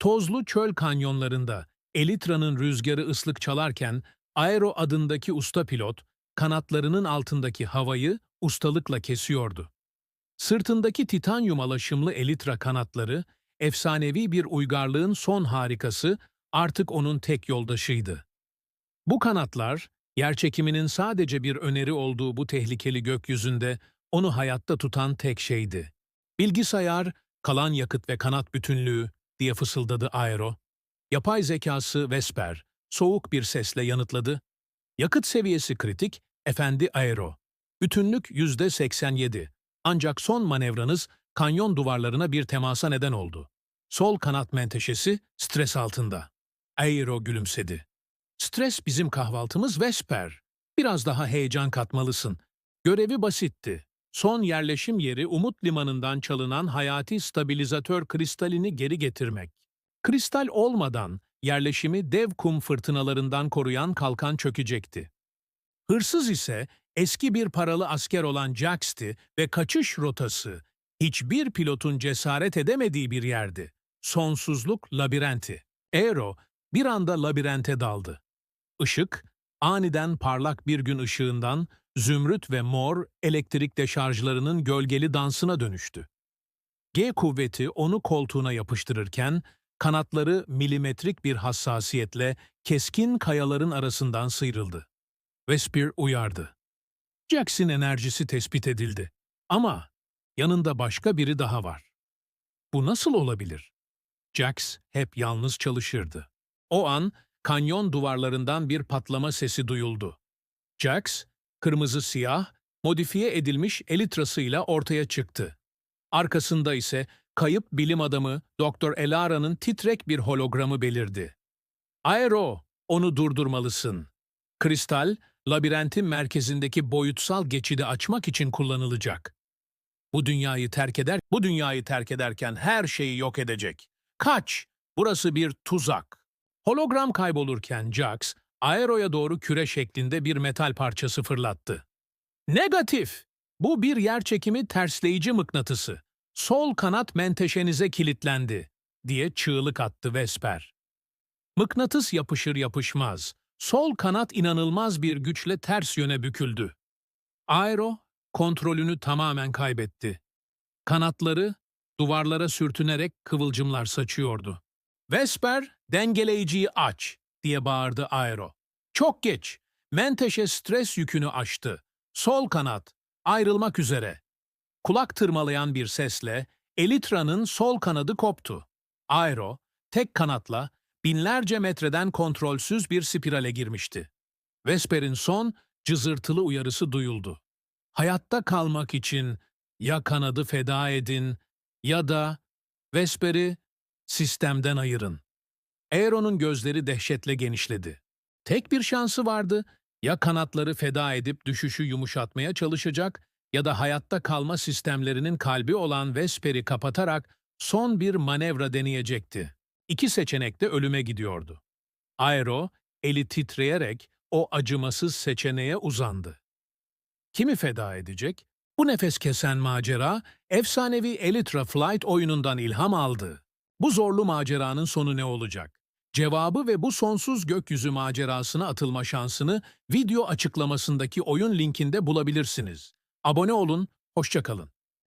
Tozlu çöl kanyonlarında Elitra'nın rüzgarı ıslık çalarken Aero adındaki usta pilot kanatlarının altındaki havayı ustalıkla kesiyordu. Sırtındaki titanyum alaşımlı Elitra kanatları, efsanevi bir uygarlığın son harikası, artık onun tek yoldaşıydı. Bu kanatlar, yerçekiminin sadece bir öneri olduğu bu tehlikeli gökyüzünde onu hayatta tutan tek şeydi. Bilgisayar, kalan yakıt ve kanat bütünlüğü diye fısıldadı Aero. Yapay zekası Vesper, soğuk bir sesle yanıtladı. Yakıt seviyesi kritik, efendi Aero. Bütünlük yüzde 87. Ancak son manevranız kanyon duvarlarına bir temasa neden oldu. Sol kanat menteşesi stres altında. Aero gülümsedi. Stres bizim kahvaltımız Vesper. Biraz daha heyecan katmalısın. Görevi basitti. Son yerleşim yeri Umut Limanı'ndan çalınan hayati stabilizatör kristalini geri getirmek. Kristal olmadan yerleşimi dev kum fırtınalarından koruyan kalkan çökecekti. Hırsız ise eski bir paralı asker olan Jax'ti ve kaçış rotası hiçbir pilotun cesaret edemediği bir yerdi. Sonsuzluk labirenti. Aero bir anda labirente daldı. Işık, aniden parlak bir gün ışığından zümrüt ve mor elektrik deşarjlarının gölgeli dansına dönüştü. G kuvveti onu koltuğuna yapıştırırken, kanatları milimetrik bir hassasiyetle keskin kayaların arasından sıyrıldı. Vesper uyardı. Jackson enerjisi tespit edildi. Ama yanında başka biri daha var. Bu nasıl olabilir? Jax hep yalnız çalışırdı. O an kanyon duvarlarından bir patlama sesi duyuldu. Jax, kırmızı siyah, modifiye edilmiş elitrasıyla ortaya çıktı. Arkasında ise kayıp bilim adamı Dr. Elara'nın titrek bir hologramı belirdi. Aero, onu durdurmalısın. Kristal, labirentin merkezindeki boyutsal geçidi açmak için kullanılacak. Bu dünyayı terk eder, bu dünyayı terk ederken her şeyi yok edecek. Kaç! Burası bir tuzak. Hologram kaybolurken Jax, Aero'ya doğru küre şeklinde bir metal parçası fırlattı. Negatif! Bu bir yerçekimi tersleyici mıknatısı. Sol kanat menteşenize kilitlendi, diye çığlık attı Vesper. Mıknatıs yapışır yapışmaz. Sol kanat inanılmaz bir güçle ters yöne büküldü. Aero kontrolünü tamamen kaybetti. Kanatları duvarlara sürtünerek kıvılcımlar saçıyordu. Vesper, dengeleyiciyi aç diye bağırdı Aero. Çok geç. Menteşe stres yükünü aştı. Sol kanat ayrılmak üzere. Kulak tırmalayan bir sesle Elitra'nın sol kanadı koptu. Aero tek kanatla binlerce metreden kontrolsüz bir spirale girmişti. Vesper'in son cızırtılı uyarısı duyuldu. Hayatta kalmak için ya kanadı feda edin ya da Vesper'i sistemden ayırın. Aero'nun gözleri dehşetle genişledi. Tek bir şansı vardı, ya kanatları feda edip düşüşü yumuşatmaya çalışacak ya da hayatta kalma sistemlerinin kalbi olan Vesper'i kapatarak son bir manevra deneyecekti. İki seçenek de ölüme gidiyordu. Aero, eli titreyerek o acımasız seçeneğe uzandı. Kimi feda edecek? Bu nefes kesen macera, efsanevi Elytra Flight oyunundan ilham aldı. Bu zorlu maceranın sonu ne olacak? Cevabı ve bu sonsuz gökyüzü macerasına atılma şansını video açıklamasındaki oyun linkinde bulabilirsiniz. Abone olun, hoşçakalın.